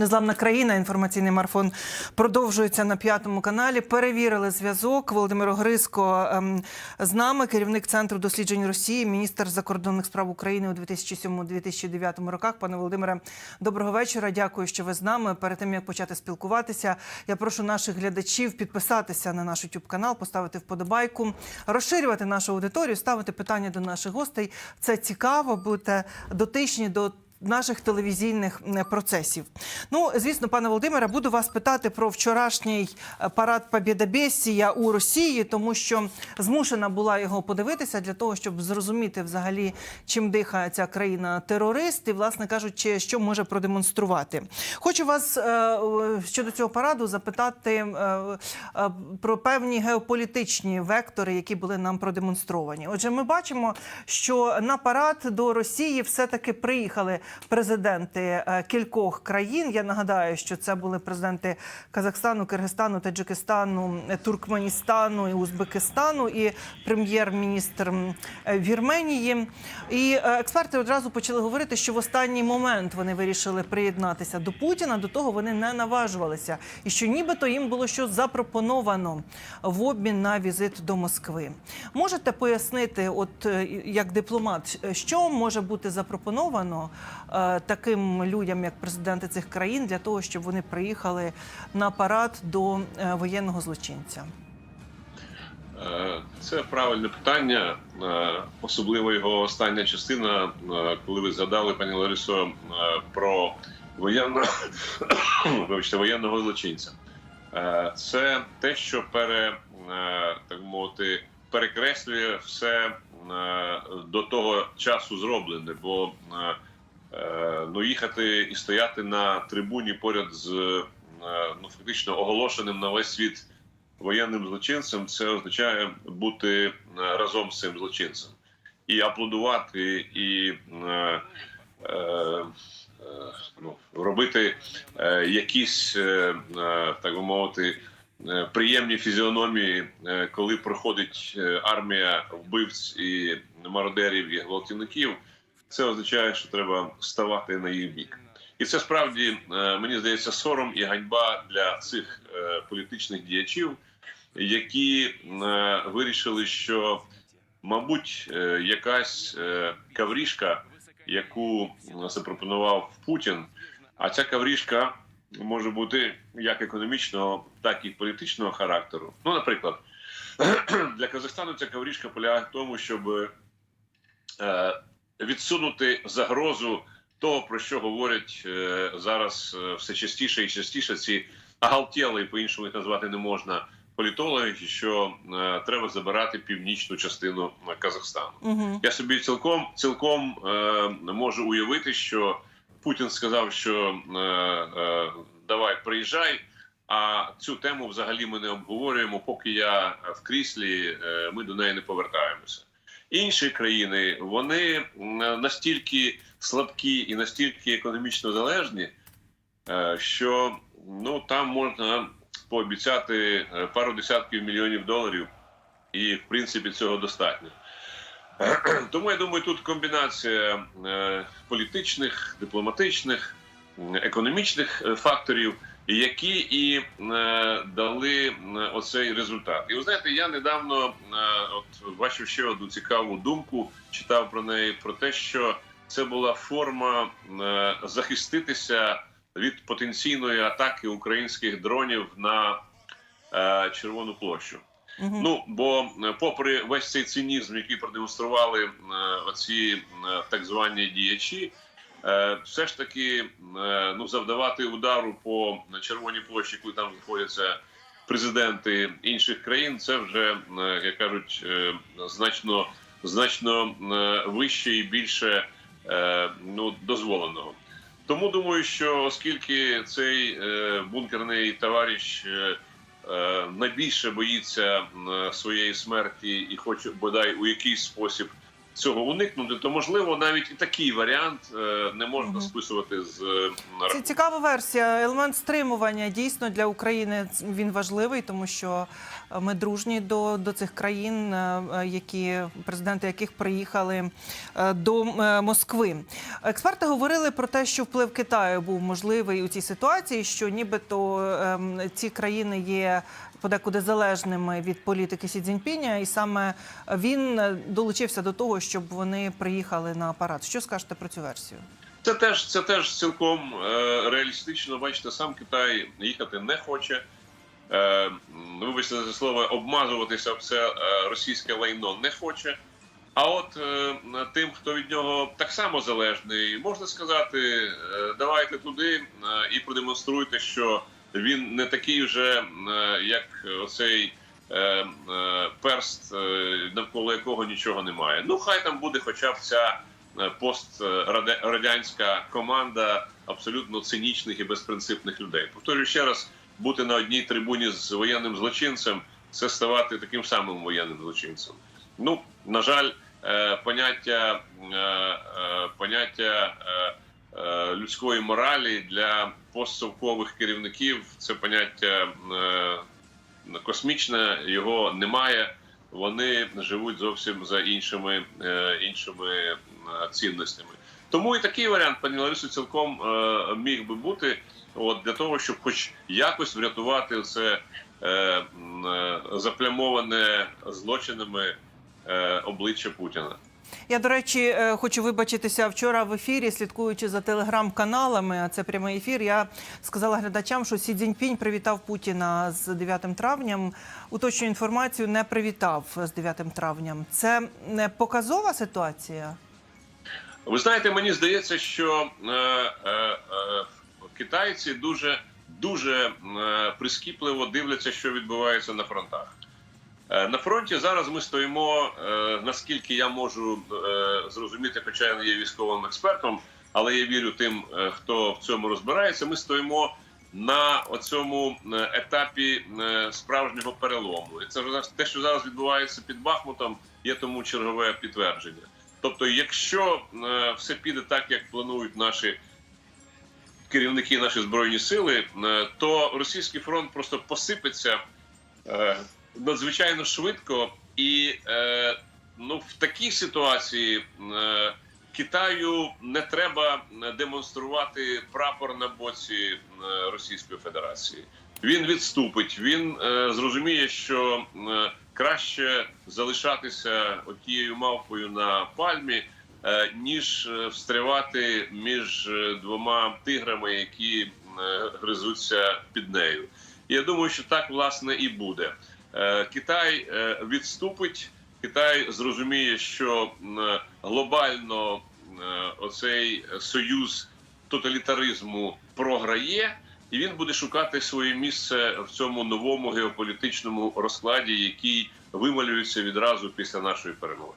Незламна країна. Інформаційний марафон продовжується на п'ятому каналі. Перевірили зв'язок. Володимир Огриско ем, з нами, керівник центру досліджень Росії, міністр закордонних справ України у 2007-2009 роках. Пане Володимире, доброго вечора. Дякую, що ви з нами. Перед тим як почати спілкуватися, я прошу наших глядачів підписатися на наш youtube канал, поставити вподобайку, розширювати нашу аудиторію, ставити питання до наших гостей. Це цікаво, будьте дотичні до наших телевізійних процесів. Ну, звісно, пане Володимире, буду вас питати про вчорашній е, парад Побєдобєсія у Росії, тому що змушена була його подивитися для того, щоб зрозуміти взагалі, чим дихає ця країна терорист, і, власне кажучи, що може продемонструвати. Хочу вас е, е, щодо цього параду запитати про певні геополітичні вектори, які були нам продемонстровані. Отже, ми бачимо, що на парад до Росії все-таки приїхали президенти е, кількох країн. Я нагадаю, що це були президенти Казахстану, Киргизстану, Таджикистану, е, Туркменістану і Узбекистану, і прем'єр-міністр е, Вірменії. І експерти одразу почали говорити, що в останній момент вони вирішили приєднатися до Путіна. До того вони не наважувалися, і що нібито їм було щось запропоновано в обмін на візит до Москви. Можете пояснити, от як дипломат, що може бути запропоновано таким людям, як президенти цих країн, для того, щоб вони приїхали на парад до е, воєнного злочинця? Е, Це правильне питання, е, особливо його остання частина, е, коли ви згадали, пані Ларисо, е, про воєнного, вибачте, воєнного злочинця. Е, Це те, що пере, е, так мовити, перекреслює все е, до того часу зроблене, бо е, е, ну, їхати і стояти на трибуні поряд з е, ну, фактично оголошеним на весь світ воєнним злочинцем, це означає бути е, разом з цим злочинцем і аплодувати, і е, е, е, ну, робити е, якісь, е, е, так би мовити, е, приємні фізіономії, е, коли проходить е, армія вбивць і мародерів і гвалтівників. Це означає, що треба ставати на їх бік. І це справді е, мені здається сором і ганьба для цих е, політичних діячів, які е, вирішили, що, мабуть, якась каврішка, яку запропонував Путін, а ця каврішка може бути як економічного, так і політичного характеру. Ну, наприклад, для Казахстану ця каврішка полягає в тому, щоб відсунути загрозу того, про що говорять е, зараз е, все частіше і частіше ці агалтєли, по-іншому їх назвати не можна, політологи, що е, треба забирати північну частину Казахстану. Угу. Я собі цілком цілком е, можу уявити, що Путін сказав, що е, е, давай приїжджай. А цю тему взагалі ми не обговорюємо. Поки я в кріслі, е, ми до неї не повертаємося. Інші країни вони настільки слабкі і настільки економічно залежні, е, що ну там можна пообіцяти е, пару десятків мільйонів доларів, і в принципі цього достатньо. Тому я думаю, тут комбінація е, політичних, дипломатичних, економічних факторів, які і е, дали оцей результат. І ви знаєте, я недавно е, от бачив ще одну цікаву думку, читав про неї про те, що це була форма е, захиститися від потенційної атаки українських дронів на е, Червону площу. Угу. Ну бо е, попри весь цей цинізм, який продемонстрували е, оці е, так звані діячі, все ж таки е, ну завдавати удару по червоній площі, коли там знаходяться президенти інших країн, це вже е, як кажуть е, значно значно е, вище і більше е, ну дозволеного. Тому думаю, що оскільки цей е, бункерний товариш е, е, найбільше боїться своєї смерті і хоче бодай у якийсь спосіб цього уникнути, то можливо навіть і такий варіант е, не можна Мгм. списувати з е, Це цікава версія. Елемент стримування дійсно для України він важливий, тому що ми дружні до, до цих країн, е, які президенти яких приїхали до Москви. Експерти говорили про те, що вплив Китаю був можливий у цій ситуації, що нібито ем, ці країни є подекуди залежними від політики Сі Цзіньпіня, і саме він е, долучився до того, щоб вони приїхали на парад. Що скажете про цю версію? Це теж це теж цілком е, реалістично. Бачите, сам Китай їхати не хоче. Е, вибачте за слово, обмазуватися в це російське лайно не хоче. А от тим, хто від нього так само залежний, можна сказати, давайте туди і продемонструйте, що він не такий вже, е, як оцей е, е, перст, навколо якого нічого немає. Ну, хай там буде хоча б ця пострадянська команда абсолютно цинічних і безпринципних людей. Повторюю ще раз, бути на одній трибуні з воєнним злочинцем це ставати таким самим воєнним злочинцем. Ну, на жаль, поняття, поняття людської моралі для постсовкових керівників це поняття е, космічне, його немає. Вони живуть зовсім за іншими, е, іншими е, цінностями. Тому і такий варіант, пані Ларисо, цілком е, міг би бути, от для того, щоб хоч якось врятувати це е, е, заплямоване злочинами е, обличчя Путіна. Я, до речі, е, хочу вибачитися вчора в ефірі, слідкуючи за телеграм-каналами. А це прямий ефір. Я сказала глядачам, що Сі Цзіньпінь привітав Путіна з 9 травням. Уточню інформацію не привітав з 9 травням. Це не показова ситуація. Ви знаєте, мені здається, що е, е, е, китайці дуже дуже е, прискіпливо дивляться, що відбувається на фронтах. Е, на фронті зараз ми стоїмо, е, наскільки я можу е, зрозуміти, хоча я не є військовим експертом, але я вірю тим, хто в цьому розбирається. Ми стоїмо на оцьому е, етапі справжнього перелому. І це те, що зараз відбувається під Бахмутом, є тому чергове підтвердження. Тобто, якщо все піде так, як планують наші керівники, наші збройні сили, то російський фронт просто посипеться надзвичайно швидко, і е, ну в такій ситуації е, Китаю не треба демонструвати прапор на боці е, Російської Федерації. Він відступить. Він е, зрозуміє, що е, краще залишатися тією мавпою на пальмі, е, ніж е, встрявати між двома тиграми, які гризуться під нею. Я думаю, що так власне і буде. Е, Китай е, відступить. Китай зрозуміє, що глобально е, оцей союз тоталітаризму програє, і він буде шукати своє місце в цьому новому геополітичному розкладі, який вималюється відразу після нашої перемоги.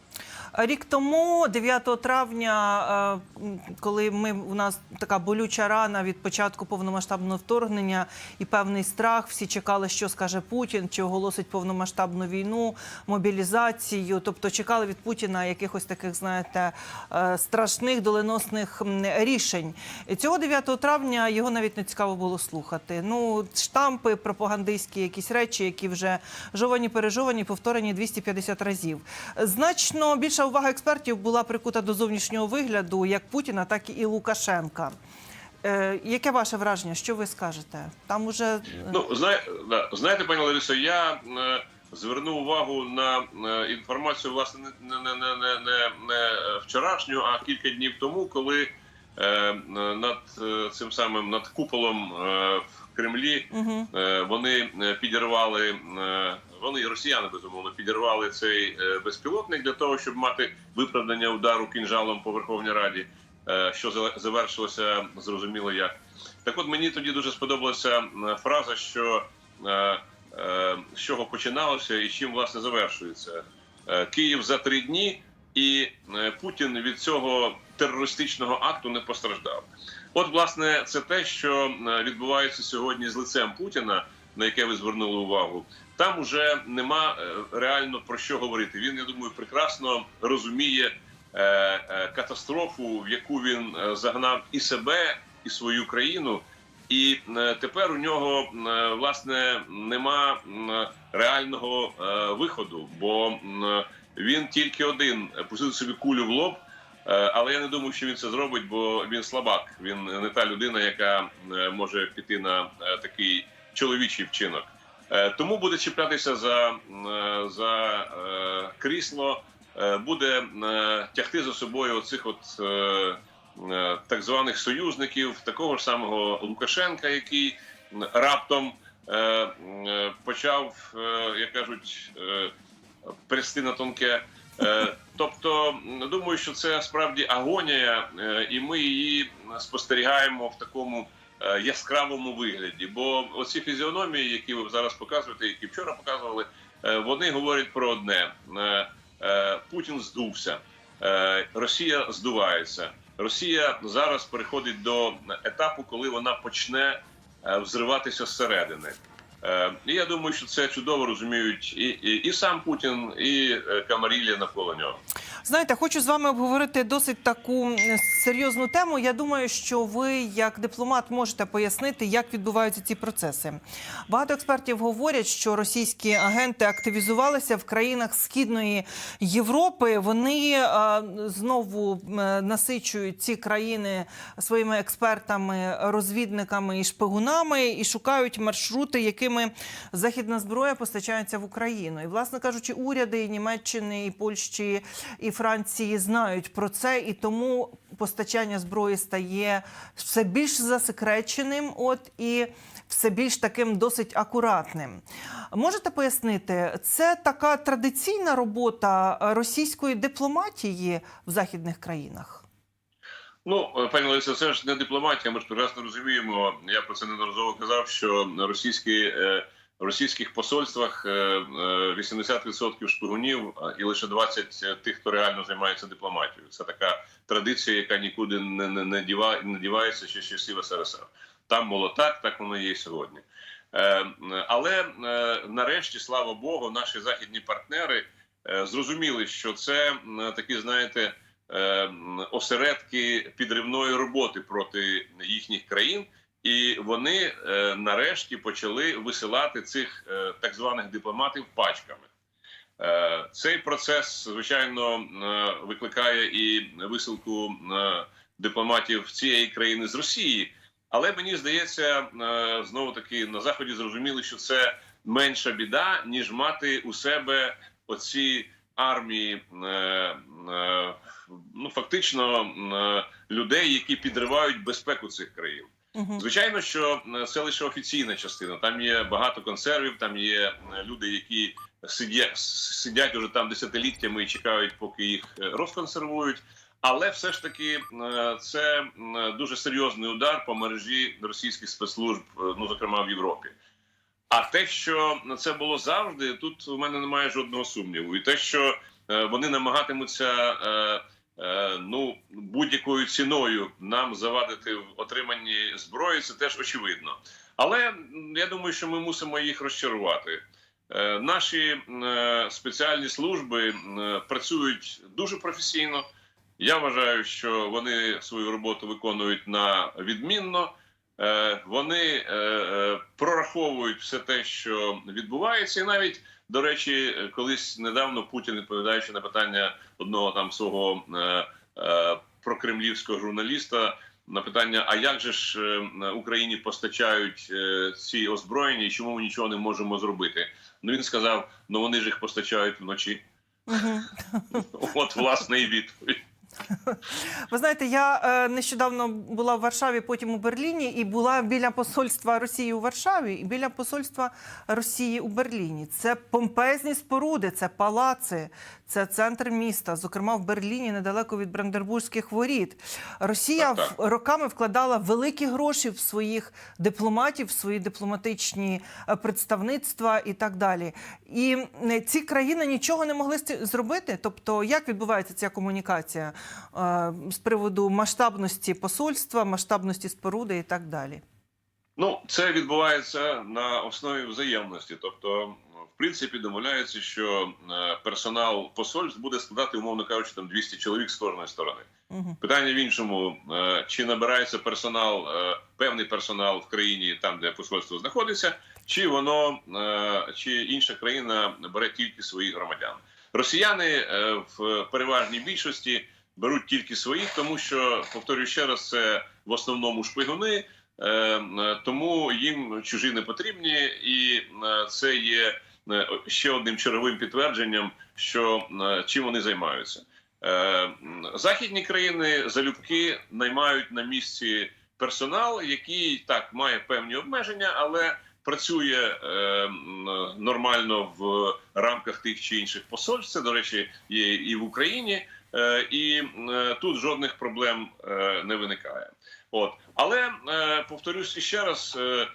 Рік тому, 9 травня, е, коли ми у нас така болюча рана від початку повномасштабного вторгнення і певний страх, всі чекали, що скаже Путін, чи оголосить повномасштабну війну, мобілізацію. Тобто чекали від Путіна якихось таких, знаєте, е, страшних доленосних рішень. Цього 9 травня його навіть не цікаво було слухати. Ну, штампи, пропагандистські якісь речі, які вже жовані, пережовані, повторені 250 разів. Значно більша увага експертів була прикута до зовнішнього вигляду як Путіна, так і Лукашенка. Е, яке ваше враження? Що ви скажете? Там уже е, Ну знає, да, знаєте, пані Ларисо, я е, звернув увагу на е, інформацію, власне, не, не, не, не, не, не вчорашню, а кілька днів тому, коли е, над е, цим самим над куполом е, в Кремлі угу. Е, Вони е, підірвали, е, вони росіяни безумовно підірвали цей е, безпілотник для того, щоб мати виправдання удару кінжалом по Верховній Раді, е, що завершилося зрозуміло як. Так от мені тоді дуже сподобалася е, фраза, що з чого починалося і чим власне завершується. Київ за три дні, і Путін від цього терористичного акту не постраждав. От, власне, це те, що відбувається сьогодні з лицем Путіна, на яке ви звернули увагу. Там уже нема е, реально про що говорити. Він, я думаю, прекрасно розуміє, е, е, катастрофу, в яку він загнав і себе, і свою країну. І тепер у нього власне нема реального виходу, бо він тільки один пустив собі кулю в лоб. Але я не думаю, що він це зробить, бо він слабак. Він не та людина, яка може піти на такий чоловічий вчинок. Е, Тому буде чіплятися за, е, за е, крісло, буде тягти за собою оцих от так званих союзників, такого ж самого Лукашенка, який раптом почав, як кажуть, перести на тонке. Тобто, думаю, що це справді агонія, і ми її спостерігаємо в такому яскравому вигляді. Бо оці фізіономії, які ви зараз показуєте, які вчора показували, е, вони говорять про одне: Е, е, Путін здувся, Е, Росія здувається. Росія зараз переходить до етапу, коли вона почне е, взриватися зсередини. Е, І я думаю, що це чудово розуміють і, і, і сам Путін, і е, Камарілля навколо нього. Знаєте, хочу з вами обговорити досить таку серйозну тему. Я думаю, що ви, як дипломат, можете пояснити, як відбуваються ці процеси. Багато експертів говорять, що російські агенти активізувалися в країнах Східної Європи. Вони е, знову насичують ці країни своїми експертами, розвідниками і шпигунами і шукають маршрути, якими західна зброя постачається в Україну. І, власне кажучи, уряди і Німеччини, і Польщі, і Франції знають про це, і тому постачання зброї стає все більш засекреченим, от і все більш таким досить акуратним. Можете пояснити, це така традиційна робота російської дипломатії в західних країнах? Ну, пані Лариса, це ж не дипломатія. Ми ж прекрасно розуміємо. Я про це неодноразово казав, що російські е, російських посольствах е, е, 80% шпигунів і лише 20% тих, хто реально займається дипломатією. Це така традиція, яка нікуди не, не, не, діва, не дівається ще з часів СРСР. Там було так, так воно є і сьогодні. Е, але е, нарешті, слава Богу, наші західні партнери е, зрозуміли, що це такі, знаєте, е, осередки підривної роботи проти їхніх країн, і вони е, нарешті почали висилати цих е, так званих дипломатів пачками. Е, Цей процес, звичайно, е, викликає і висилку е, дипломатів цієї країни з Росії. Але мені здається, е, знову таки на заході зрозуміли, що це менша біда, ніж мати у себе оці армії, е, е, ну фактично е, людей, які підривають безпеку цих країн. Звичайно, що е, це лише офіційна частина. Там є багато консервів, там є е, люди, які сидять, сидять уже там десятиліттями і чекають, поки їх е, розконсервують. Але все ж таки це дуже серйозний удар по мережі російських спецслужб, ну зокрема в Європі. А те, що це було завжди, тут у мене немає жодного сумніву. І те, що вони намагатимуться ну будь-якою ціною нам завадити в отриманні зброї, це теж очевидно. Але я думаю, що ми мусимо їх розчарувати. Е, Наші е, спеціальні служби е, працюють дуже професійно. Я вважаю, що вони свою роботу виконують на відмінно. Е, Вони е, е, прораховують все те, що відбувається, і навіть до речі, колись недавно Путін, відповідаючи на питання одного там свого е, е, прокремлівського журналіста, на питання: а як же ж е, Україні постачають е, ці озброєння, і чому ми нічого не можемо зробити? Ну він сказав: ну вони ж їх постачають вночі. От власне і відповідь. Ви знаєте, я е, нещодавно була в Варшаві, потім у Берліні, і була біля посольства Росії у Варшаві і біля посольства Росії у Берліні. Це помпезні споруди, це палаци, це центр міста. Зокрема, в Берліні, недалеко від Брандербурзьких воріт. Росія Так, так. роками вкладала великі гроші в своїх дипломатів, в свої дипломатичні е, представництва і так далі. І е, ці країни нічого не могли зробити. Тобто, як відбувається ця комунікація е, з приводу масштабності посольства, масштабності споруди і так далі? Ну, це відбувається на основі взаємності. Тобто, в принципі домовляються, що е, персонал посольств буде складати, умовно кажучи, там 200 чоловік з кожної сторони. Угу. Питання в іншому: Е, чи набирається персонал, е, певний персонал в країні, там де посольство знаходиться, чи воно чи інша країна бере тільки своїх громадян. Росіяни в переважній більшості беруть тільки своїх, тому що повторюю ще раз, це в основному шпигуни. Тому їм чужі не потрібні, і це є ще одним черговим підтвердженням, що е, чим вони займаються. Е, Західні країни залюбки наймають на місці персонал, який так має певні обмеження, але працює е, нормально в рамках тих чи інших посольств. Це, до речі, є і в Україні, е, і е, тут жодних проблем е, не виникає. От але е, повторюсь ще раз: е,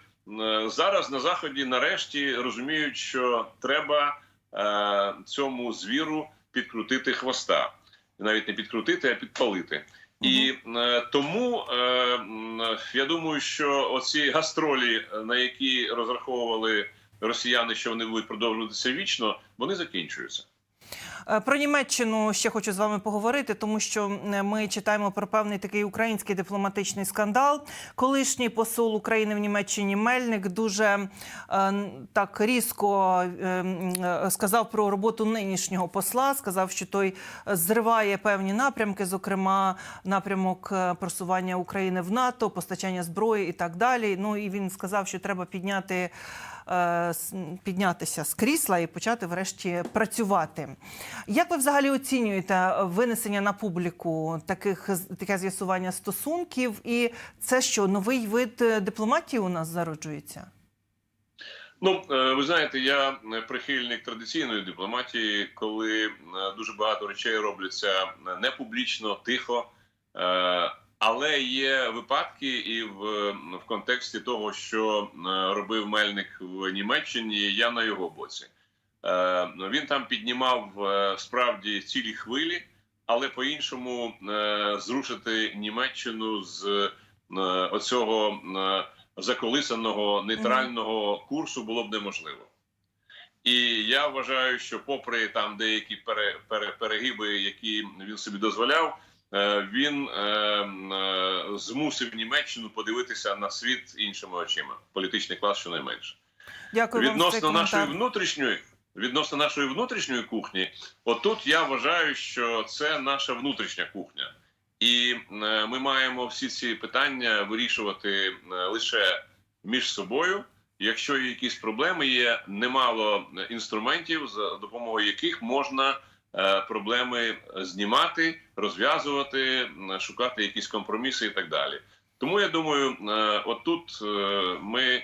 зараз на заході нарешті розуміють, що треба е, цьому звіру підкрутити хвоста, навіть не підкрутити, а підпалити. І е, тому е, я думаю, що оці гастролі, на які розраховували росіяни, що вони будуть продовжуватися вічно, вони закінчуються. Е, Про Німеччину ще хочу з вами поговорити, тому що ми читаємо про певний такий український дипломатичний скандал. Колишній посол України в Німеччині Мельник дуже е, так різко е, е, сказав про роботу нинішнього посла. Сказав, що той е, зриває певні напрямки, зокрема напрямок е, просування України в НАТО, постачання зброї і так далі. Ну і він сказав, що треба підняти е, піднятися з крісла і почати врешті працювати. Як ви взагалі оцінюєте винесення на публіку таких таке з'ясування стосунків? І це що новий вид е, дипломатії у нас зароджується? Ну, е, ви знаєте, я е, прихильник традиційної дипломатії, коли е, дуже багато речей робляться е, не публічно, тихо. Але є випадки, і в, в контексті того, що е, робив Мельник в Німеччині, я на його боці. Е, Він там піднімав е, справді цілі хвилі, але по-іншому е, зрушити Німеччину з оцього. заколисаного нейтрального курсу було б неможливо. І я вважаю, що, попри там деякі пере, пере, перегиби, які він собі дозволяв, він е, е, змусив Німеччину подивитися на світ іншими очима. Політичний клас, щонайменше. Дякую вам Відносно нашої внутрішньої, відносно нашої внутрішньої кухні, отут я вважаю, що це наша внутрішня кухня. І е, ми маємо всі ці питання вирішувати е, лише між собою. Якщо є якісь проблеми, є немало е, інструментів, за допомогою яких можна е, проблеми знімати, розв'язувати, шукати якісь компроміси і так далі. Тому я думаю, е, отут е, ми е,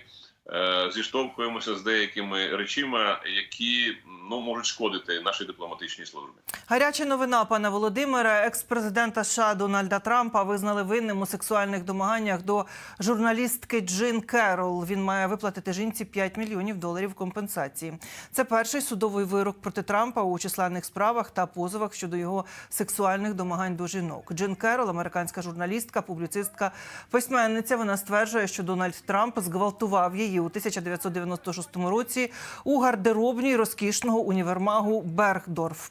зіштовхуємося з деякими речима, які ну можуть шкодити нашій дипломатичній службі. Гаряча новина, пане Володимире. Екс-президента США Дональда Трампа визнали винним у сексуальних домаганнях до журналістки Джин Керол. Він має виплатити жінці 5 мільйонів доларів компенсації. Це перший судовий вирок проти Трампа у численних справах та позовах щодо його сексуальних домагань до жінок. Джин Керол, американська журналістка, публіцистка, письменниця. Вона стверджує, що Дональд Трамп зґвалтував її у 1996 році у гардеробній розкішного універмагу Бергдорф.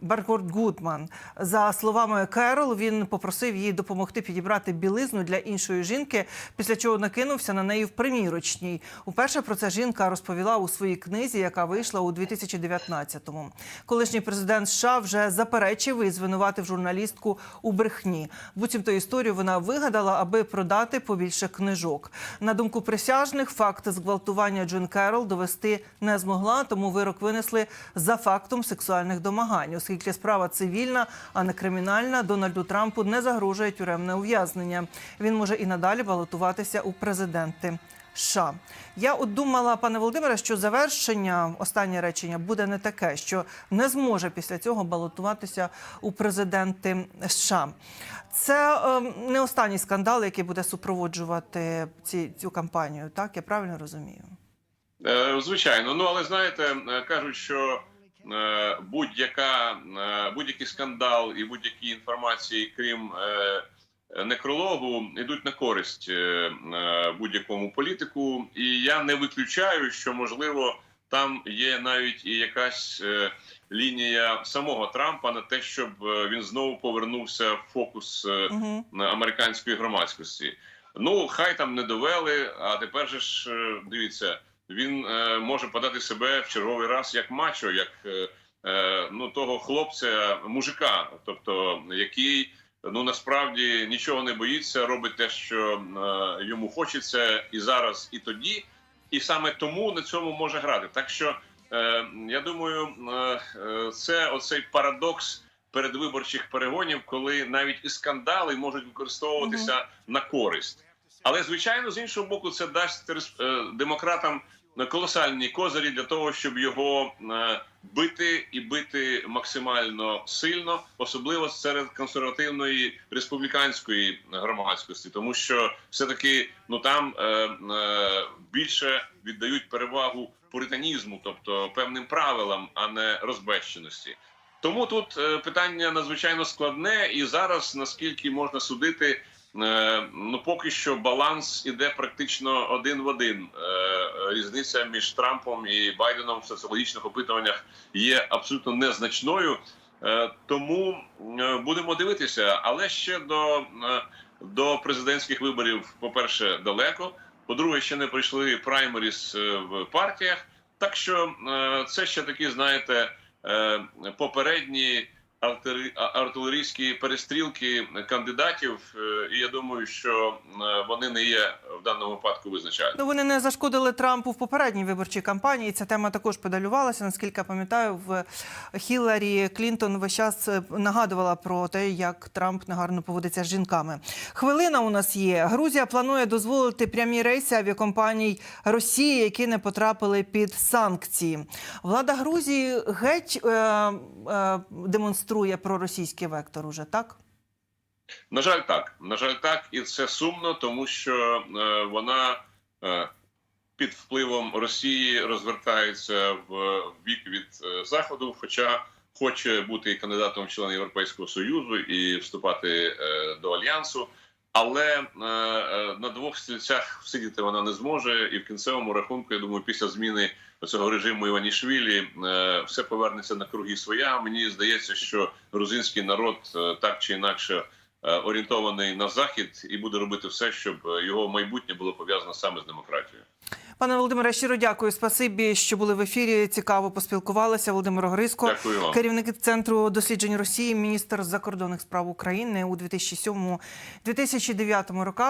Бергорд Гудман. За словами Керол, він попросив їй допомогти підібрати білизну для іншої жінки, після чого накинувся на неї в примірочній. Уперше про це жінка розповіла у своїй книзі, яка вийшла у 2019-му. Колишній президент США вже заперечив і звинуватив журналістку у брехні. Буцімто історію вона вигадала, аби продати побільше книжок. На думку присяжних, факт зґвалтування Джин Керол довести не змогла, тому вирок винесли за фактом сексуальних домагань. Оскільки справа цивільна, а не кримінальна, Дональду Трампу не загрожує тюремне ув'язнення. Він може і надалі балотуватися у президенти. США. Я от думала, пане Володимире, що завершення останнє речення буде не таке, що не зможе після цього балотуватися у президенти США. Це е, не останній скандал, який буде супроводжувати ці, цю кампанію. Так я правильно розумію? Е, Звичайно, ну але знаєте, е, кажуть, що будь-яка е, будь-який скандал і будь-які інформації, крім е, некрологу, йдуть на користь е, е, будь-якому політику. І я не виключаю, що можливо там є навіть і якась е, лінія самого Трампа на те, щоб е, він знову повернувся в фокус е, на американської громадськості. Ну, хай там не довели, а тепер же ж е, дивіться, він е, може подати себе в черговий раз як мачо, як е, е, ну того хлопця, мужика, тобто який ну насправді нічого не боїться, робить те, що йому хочеться, і зараз, і тоді, і саме тому на цьому може грати. Так що я думаю, це оцей парадокс передвиборчих перегонів, коли навіть і скандали можуть використовуватися на користь. Але звичайно, з іншого боку, це дасть демократам колосальні козирі для того, щоб його е, бити і бити максимально сильно, особливо серед консервативної республіканської громадськості, тому що все таки ну там е, е, більше віддають перевагу пуританізму, тобто певним правилам, а не розбещеності. Тому тут питання надзвичайно складне, і зараз, наскільки можна судити, ну поки що баланс іде практично один в один. Е, різниця між Трампом і Байденом в соціологічних опитуваннях є абсолютно незначною. Е, тому е, будемо дивитися, але ще до, е, до президентських виборів, по-перше, далеко. По-друге, ще не прийшли праймеріс е, в партіях. Так що е, це ще такі, знаєте, е, попередні артилерійські перестрілки кандидатів. е, І я думаю, що е, вони не є в даному випадку визначальними. Ну, вони не зашкодили Трампу в попередній виборчій кампанії. Ця тема також педалювалася. Наскільки я пам'ятаю, в Хіларі Клінтон весь час е, нагадувала про те, як Трамп негарно поводиться з жінками. Хвилина у нас є. Грузія планує дозволити прямі рейси авіакомпаній Росії, які не потрапили під санкції. Влада Грузії геть е, е, проросійський вектор. Уже так. На жаль, так. На жаль, так, і це сумно, тому що е, вона е, під впливом Росії розвертається в, в бік від е, заходу, хоча хоче бути кандидатом в члени Європейського союзу і вступати е, до альянсу. Але е, е, на двох стільцях сидіти вона не зможе, і в кінцевому рахунку, я думаю, після зміни цього режиму Іванішвілі е, все повернеться на круги своя. Мені здається, що грузинський народ так чи інакше орієнтований на захід і буде робити все, щоб його майбутнє було пов'язано саме з демократією. Пане Володимире, щиро дякую. Спасибі, що були в ефірі. Цікаво поспілкувалися. Володимир Гриско, Дякую вам. керівник центру досліджень Росії, міністр закордонних справ України у 2007-2009 роках.